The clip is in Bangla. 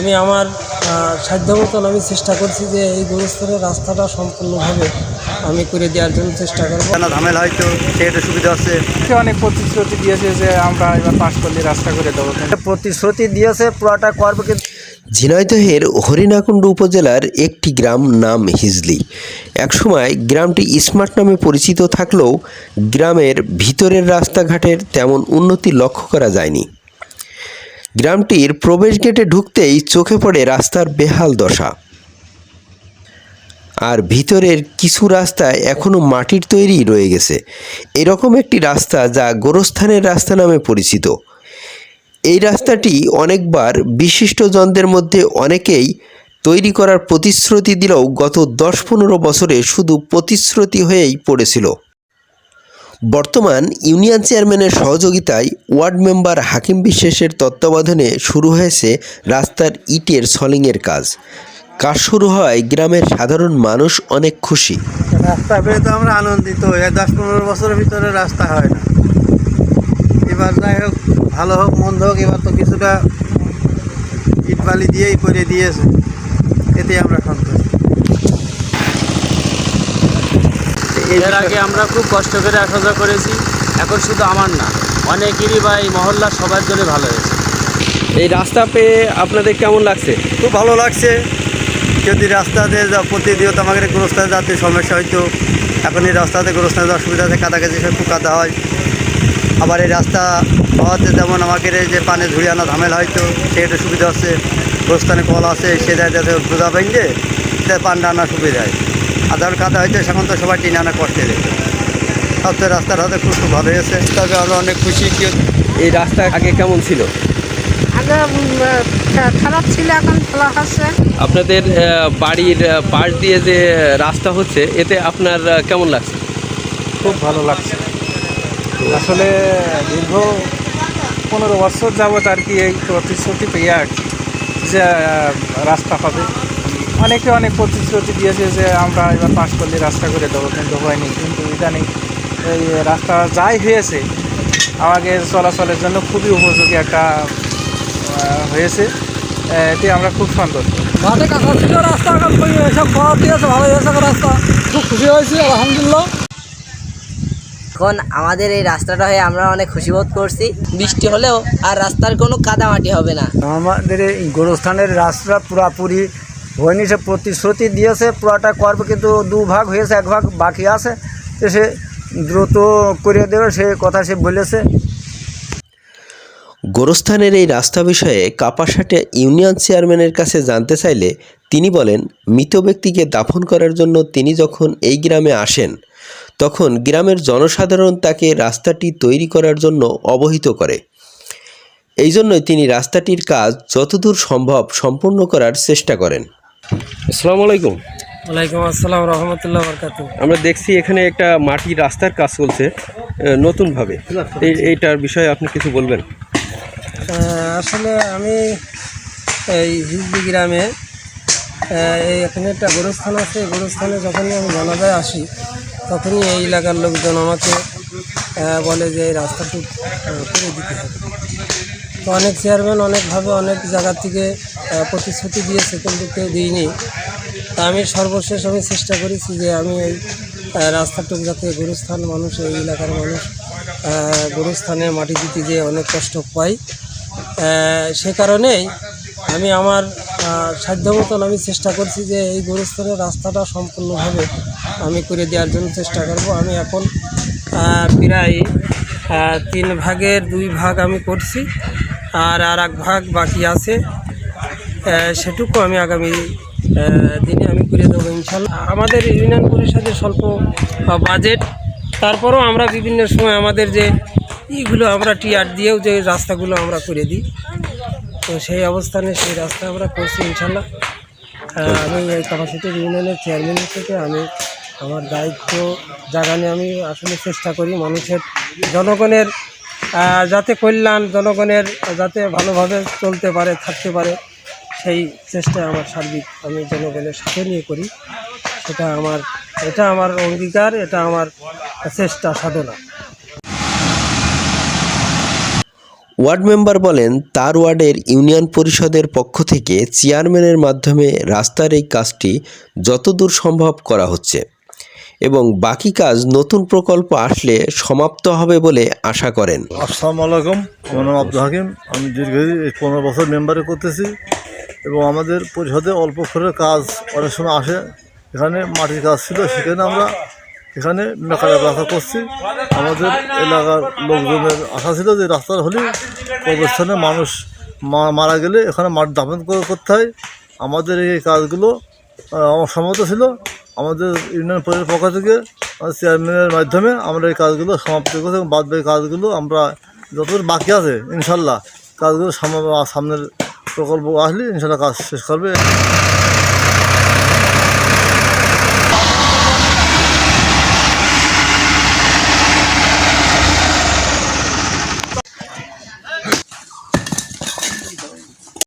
আমি আমার মতন আমি চেষ্টা করছি যে এই গোরস্থানের রাস্তাটা সম্পূর্ণভাবে আমি করে দেওয়ার জন্য চেষ্টা করব। কেন ঝামেলা হয়তো? সেটা সুবিধা আছে। সে অনেক প্রতিশ্রুতি দিয়েছে যে আমরা এবার পাশ করলে রাস্তা করে দেবো। প্রতিশ্রুতি দিয়েছে পুরোটা করব কিন্তু। ঝিনাইদহের হরিণাকুণ্ড উপজেলার একটি গ্রাম নাম হিজলি। একসময় গ্রামটি স্মার্ট নামে পরিচিত থাকলেও গ্রামের ভিতরের রাস্তাঘাটের তেমন উন্নতি লক্ষ্য করা যায়নি। গ্রামটির প্রবেশ গেটে ঢুকতেই চোখে পড়ে রাস্তার বেহাল দশা। আর ভিতরের কিছু রাস্তা এখনও মাটির তৈরি রয়ে গেছে। এরকম একটি রাস্তা যা গোরস্থানের রাস্তা নামে পরিচিত। এই রাস্তাটি অনেকবার বিশিষ্টজনদের মধ্যে অনেকেই তৈরি করার প্রতিশ্রুতি দিলেও গত দশ পনেরো বছরে শুধু প্রতিশ্রুতি হয়েই পড়েছিল। বর্তমান ইউনিয়ন চেয়ারম্যানের সহযোগিতায় ওয়ার্ড মেম্বার হাকিম বিশ্বাসের তত্ত্বাবধানে শুরু হয়েছে রাস্তার ইটের সলিংয়ের কাজ। কাজ শুরু হওয়ায় গ্রামের সাধারণ মানুষ অনেক খুশি। রাস্তা পেয়ে তো আমরা আনন্দিত দশ পনেরো বছরের ভিতরে রাস্তা হয় না। এবার যাই হোক, ভালো হোক, মন্দ হোক, এবার তো কিছুটা ইট বালি দিয়েই করে দিয়েছে। এতে আমরা সন্তুষ্ট। এর আগে আমরা খুব কষ্ট করে আসা যাওয়া করেছি এখন শুধু আমার না অনেকেরই বা এই মহল্লার সবার জন্য ভালো হয়েছে। এই রাস্তা পেয়ে আপনাদের কেমন লাগছে? খুব ভালো লাগছে। যদি রাস্তাতে যা প্রতিনিয়ত আমাদের গোরস্থানে যাতে সমস্যা হইতো এখন এই রাস্তাতে গোরস্থানে যাওয়ার সুবিধা আছে কাদাকাছি সব খুব কাদা হয়। আবার এই রাস্তা হওয়াতে যেমন আমাদের এই যে পানে ঝুড়ি আনা ঝামেলা হয়তো সেটা সুবিধা হচ্ছে। গোরস্থানে কল আছে সে যায় যাতে বোঝা ভেঙে পানটা আনার সুবিধা হয়। যখন কাদা হইতে সেখন তো সবাই টিনে আনা কষ্টে যেত সবচেয়ে রাস্তার হাতে খুব খুব ভালো হয়েছে তবে আমরা অনেক খুশি কি এই রাস্তা আগে কেমন ছিল? আগে খারাপ ছিল এখন ভালো হচ্ছে আপনাদের বাড়ির পাশ দিয়ে যে রাস্তা হচ্ছে এতে আপনার কেমন লাগছে? খুব ভালো লাগছে। আসলে দীর্ঘ পনেরো বছর যাবত আর কি এই প্রতিশ্রুতি পেয়ে আর কি যে রাস্তা হবে। অনেকে অনেক প্রতিশ্রুতি দিয়েছে যে আমরা এবার পাশ করলে রাস্তা করে দেবো কিন্তু হয়নি কিন্তু ইদানিং এই রাস্তা যাই হয়েছে আমাদের চলাচলের জন্য খুবই উপযোগী একটা হয়েছে। এতে আমরা খুব সন্তুষ্ট মাঠে কাঁচা ছিল রাস্তাঘাট সব খারাপ দিয়েছে ভালো হয়েছে রাস্তা। খুব খুশি হয়েছি আলহামদুলিল্লাহ। এখন আমাদের এই রাস্তাটা হয়ে আমরা অনেক খুশি বোধ করছি। বৃষ্টি হলেও আর রাস্তার কোনো কাদামাটি হবে না। আমাদের এই গোরস্থানের রাস্তা পুরাপুরি হয়নি সে প্রতিশ্রুতি দিয়েছে, পুরাটা করবে কিন্তু দু ভাগ হয়েছে, এক ভাগ বাকি আছে। সে দ্রুত করে দেবে, সে কথা সে বলেছে। গোরস্থানের এই রাস্তা বিষয়ে কাপাসাটে ইউনিয়ন চেয়ারম্যানের কাছে জানতে চাইলে তিনি বলেন, মৃত ব্যক্তিকে দাফন করার জন্য তিনি যখন এই গ্রামে আসেন, তখন গ্রামের জনসাধারণ তাকে রাস্তাটি তৈরি করার জন্য অবহিত করে। এই জন্যই তিনি রাস্তাটির কাজ যতদূর সম্ভব সম্পূর্ণ করার চেষ্টা করেন। আসসালামু আলাইকুম। ওয়ালাইকুম আসসালাম রহমতুল্লাহ বরকাত আমরা দেখছি এখানে একটা মাটির রাস্তার কাজ চলছে নতুনভাবে। এই এইটার বিষয়ে আপনি কিছু বলবেন? আসলে আমি এই হিজলি গ্রামে এই এখানে একটা গোরস্থান আছে। এই গোরস্থানে যখনই আমি জানাজায় আসি তখনই এই এলাকার লোকজন আমাকে বলে যে এই রাস্তাটি করে দিতে হবে। তো অনেক চেয়ারম্যান অনেকভাবে অনেক জায়গা থেকে প্রতিশ্রুতি দিয়েছে কিন্তু কেউ দিইনি। তা আমি সর্বশেষ আমি চেষ্টা করেছি যে আমি এই রাস্তাটুকু যাতে গুরুস্থান মানুষ এই এলাকার মানুষ আহ, গুরুস্থানে মাটি দিতে যে অনেক কষ্ট পাই সে কারণেই আমি আমার সাধ্য মতন আমি চেষ্টা করছি যে এই গুরুস্থানের রাস্তাটা সম্পূর্ণভাবে আমি করে দেওয়ার জন্য চেষ্টা করব। আমি এখন প্রায় তিন ভাগের দুই ভাগ আমি করছি আর আর এক ভাগ বাকি আছে। সেটুকু আমি আগামী দিনে আমি করে দেবো ইনশাল্লাহ। আমাদের ইউনিয়ন পরিষদের স্বল্প বাজেট। তারপরেও আমরা বিভিন্ন সময় আমাদের যে ইগুলো আমরা টিয়ার দিয়েও যে রাস্তাগুলো আমরা করে দিই। তো সেই অবস্থানে সেই রাস্তা আমরা করছি ইনশাল্লাহ। আমি এই কাপাসিটি ইউনিয়নের চেয়ারম্যান থেকে আমি আমার দায়িত্ব জাগানে আমি আসলে চেষ্টা করি মানুষের, জনগণের যাতে কল্যাণ, জনগণের যাতে ভালোভাবে চলতে পারে, থাকতে পারে। সেই চেষ্টা আমার সার্বিক আমি জনগণের সাথে নিয়ে করি। সেটা আমার এটা আমার অঙ্গীকার এটা আমার চেষ্টা সাধনা। ওয়ার্ড মেম্বার বলেন তার ওয়ার্ডের ইউনিয়ন পরিষদের পক্ষ থেকে চেয়ারম্যানের মাধ্যমে রাস্তার এই কাজটি যতদূর সম্ভব করা হচ্ছে এবং বাকি কাজ নতুন প্রকল্প আসলে সমাপ্ত হবে বলে আশা করেন। আসসালামু আলাইকুম আমার নাম আব্দুল হাকিম। আমি দীর্ঘদিন এই পনেরো বছর মেম্বারে করতেছি। এবং আমাদের পরিষদে অল্প করে কাজ অনেক সময় আসে। এখানে মাটির কাজ ছিল সেখানে আমরা এখানে মেকারের রাস্তা করছি। আমাদের এলাকার লোকজনের আশা ছিল যে রাস্তার হলে কবরস্থানে মানুষ মারা গেলে এখানে মাটি করে করতে হয়। আমাদের এই কাজগুলো আহ, আমার সম্মত ছিল। আমাদের ইউনিয়ন পরিষদের পক্ষ থেকে চেয়ারম্যানের মাধ্যমে আমরা এই কাজগুলো সমাপ্ত করছি এবং বাদ কাজগুলো আমরা যতদূর বাকি আছে ইনশাল্লাহ কাজগুলো সামনে সামনের প্রকল্প আসলে ইনশাল্লাহ কাজ শেষ করবে